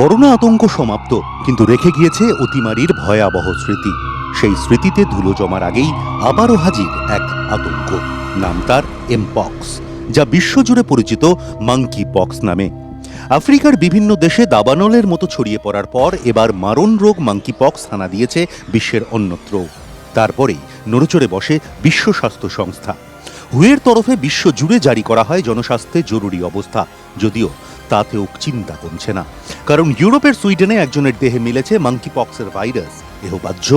Corona আতঙ্ক সমাপ্ত, কিন্তু রেখে গিয়েছে অতিমারির ভয়াবহ স্মৃতি। সেই স্মৃতিতে ধুলো জমার আগেই আবারও হাজির এক আতঙ্ক। নাম তার এমপক্স যা বিশ্বজুড়ে পরিচিত মাঙ্কি পক্স নামে। আফ্রিকার বিভিন্ন দেশে দাবানলের মতো ছড়িয়ে পড়ার পর এবার মারণ রোগ মাঙ্কি পক্স হানা দিয়েছে বিশ্বের অন্যত্র। তারপরেই নড়েচড়ে বসে বিশ্ব স্বাস্থ্য সংস্থা। হুয়ের তরফে বিশ্ব জুড়ে জারি করা হয় জনস্বাস্থ্যে জরুরি অবস্থা, যদিও তাতেও চিন্তা কমছে না। কারণ ইউরোপের সুইডেনে একজনের দেহে মিলেছে মাঙ্কি পক্সের ভাইরাস। এহবাহ্য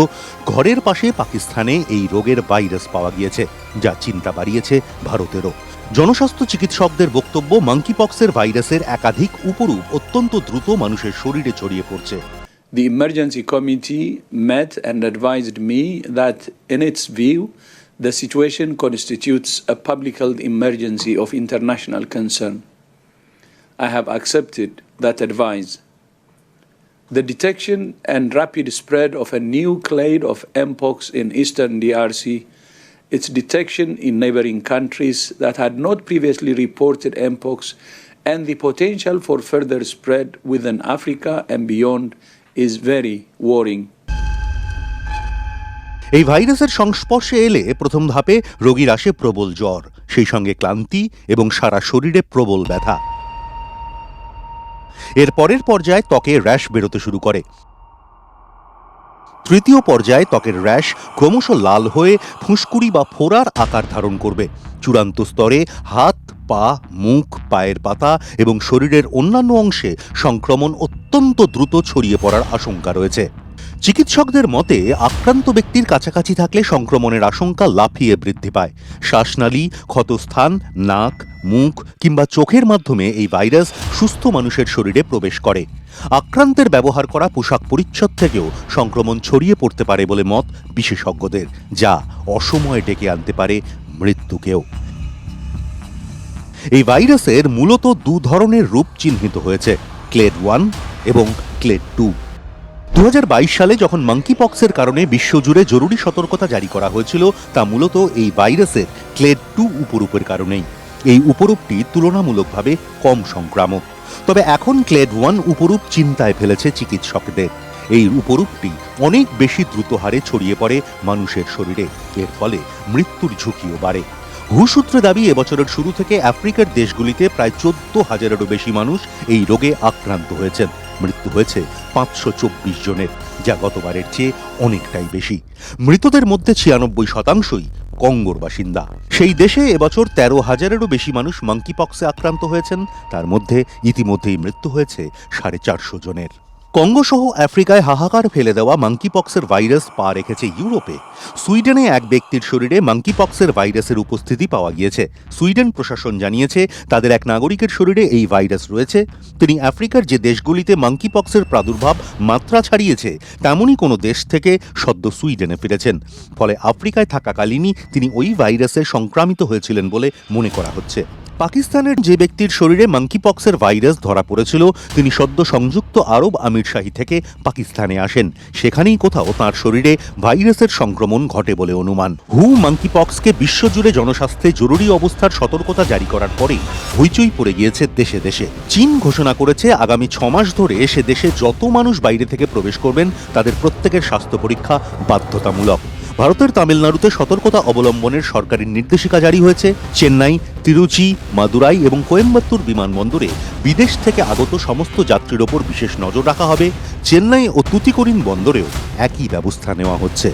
ঘরের পাশে পাকিস্তানে এই রোগের ভাইরাস পাওয়া গিয়েছে যা চিন্তা বাড়িয়েছে ভারতেরও। জনস্বাস্থ্য চিকিৎসকদের বক্তব্য মাঙ্কি পক্সের ভাইরাসের একাধিক উপরূপ অত্যন্ত দ্রুত মানুষের শরীরে ছড়িয়ে পড়ছে। The emergency committee met and advised me that, in its view, the situation constitutes a public health emergency of international concern. I have accepted that advice. The detection and rapid spread of a new clade of mpox in eastern DRC, its detection in neighboring countries that had not previously reported mpox, and the potential for further spread within Africa and beyond is very worrying. এই ভাইরাসের সংস্পর্শে এলে প্রথম ধাপে রোগীর আসে প্রবল জ্বর সেই সঙ্গে ক্লান্তি এবং সারা শরীরে প্রবল ব্যথা এর পরের পর্যায়ে ত্বকে র্যাশ বেরোতে শুরু করে। তৃতীয় পর্যায়ে ত্বকের র্যাশ ক্রমশ লাল হয়ে ফুসকুড়ি বা ফোড়ার আকার ধারণ করবে। চূড়ান্ত স্তরে হাত, পা, মুখ, পায়ের পাতা এবং শরীরের অন্যান্য অংশে সংক্রমণ অত্যন্ত দ্রুত ছড়িয়ে পড়ার আশঙ্কা রয়েছে। চিকিৎসকদের মতে, আক্রান্ত ব্যক্তির কাছাকাছি থাকলে সংক্রমণের আশঙ্কা লাফিয়ে বৃদ্ধি পায়। শ্বাসনালী, ক্ষতস্থান, নাক, মুখ কিংবা চোখের মাধ্যমে এই ভাইরাস সুস্থ মানুষের শরীরে প্রবেশ করে। আক্রান্তের ব্যবহার করা পোশাক পরিচ্ছদ থেকেও সংক্রমণ ছড়িয়ে পড়তে পারে বলে মত বিশেষজ্ঞদের, যা অসময়ে ডেকে আনতে পারে মৃত্যুকেও। এই ভাইরাসের মূলত দু ধরনের রূপ চিহ্নিত হয়েছে, ক্লেড ওয়ান এবং ক্লেড টু। দু হাজার বাইশ সালে যখন মাঙ্কি পক্সের কারণে বিশ্বজুড়ে জরুরি সতর্কতা জারি করা হয়েছিল, তা মূলত এই ভাইরাসের ক্লেড টু উপরূপের কারণেই। এই উপরূপটি তুলনামূলকভাবে কম সংক্রামক। তবে এখন ক্লেড ওয়ান উপরূপ চিন্তায় ফেলেছে চিকিৎসকদের। এই উপরূপটি অনেক বেশি দ্রুত হারে ছড়িয়ে পড়ে মানুষের শরীরে। এর ফলে মৃত্যুর ঝুঁকিও বাড়ে। সূত্রে দাবি এবছরের শুরু থেকে আফ্রিকার দেশগুলিতে প্রায় চোদ্দ হাজারেরও বেশি মানুষ এই রোগে আক্রান্ত হয়েছেন। মৃত্যু হয়েছে পাঁচশো চব্বিশ জনের, যা গতবারের চেয়ে অনেকটাই বেশি। মৃতদের মধ্যে ছিয়ানব্বই শতাংশই কঙ্গোর বাসিন্দা। সেই দেশে এবছর তেরো হাজারেরও বেশি মানুষ মাঙ্কি পক্সে আক্রান্ত হয়েছেন। তার মধ্যে ইতিমধ্যেই মৃত্যু হয়েছে সাড়ে চারশো জনের। কঙ্গো সহ আফ্রিকায় হাহাকার ফেলে দেওয়া মাঙ্কি পক্সের ভাইরাস পা রেখেছে ইউরোপে। সুইডেনে এক ব্যক্তির শরীরে মাঙ্কি পক্সের ভাইরাসের উপস্থিতি পাওয়া গিয়েছে। সুইডেন প্রশাসন জানিয়েছে, তাদের এক নাগরিকের শরীরে এই ভাইরাস রয়েছে। তিনি আফ্রিকার যে দেশগুলিতে মাঙ্কি পক্সের প্রাদুর্ভাব মাত্রা ছাড়িয়েছে, তেমনই কোনো দেশ থেকে সদ্য সুইডেনে ফিরেছেন। ফলে আফ্রিকায় থাকাকালীনই তিনি ওই ভাইরাসে সংক্রামিত হয়েছিলেন বলে মনে করা হচ্ছে। পাকিস্তানের যে ব্যক্তির শরীরে মাঙ্কি পক্সের ভাইরাস ধরা পড়েছিল, তিনি সদ্য সংযুক্ত আরব আমিরশাহী থেকে পাকিস্তানে আসেন। সেখানেই কোথাও তার শরীরে ভাইরাসের সংক্রমণ ঘটে বলে অনুমান। হু মাঙ্কি পক্সকে বিশ্বজুড়ে জনস্বাস্থ্যে জরুরি অবস্থার সতর্কতা জারি করার পরেই হইচই পড়ে গিয়েছে দেশে দেশে। চীন ঘোষণা করেছে, আগামী ছ মাস ধরে সে দেশে যত মানুষ বাইরে থেকে প্রবেশ করবেন, তাদের প্রত্যেকের স্বাস্থ্য পরীক্ষা বাধ্যতামূলক। ভারতের তামিলনাড়ুতে সতর্কতা অবলম্বনের সরকারি নির্দেশিকা জারি হয়েছে। চেন্নাই, তিরুচি, মাদুরাই এবং কোয়েম্বাত্তুর বিমানবন্দরে বিদেশ থেকে আগত সমস্ত যাত্রীর ওপর বিশেষ নজর রাখা হবে। চেন্নাই ও তুতিকরিন বন্দরেও একই ব্যবস্থা নেওয়া হচ্ছে।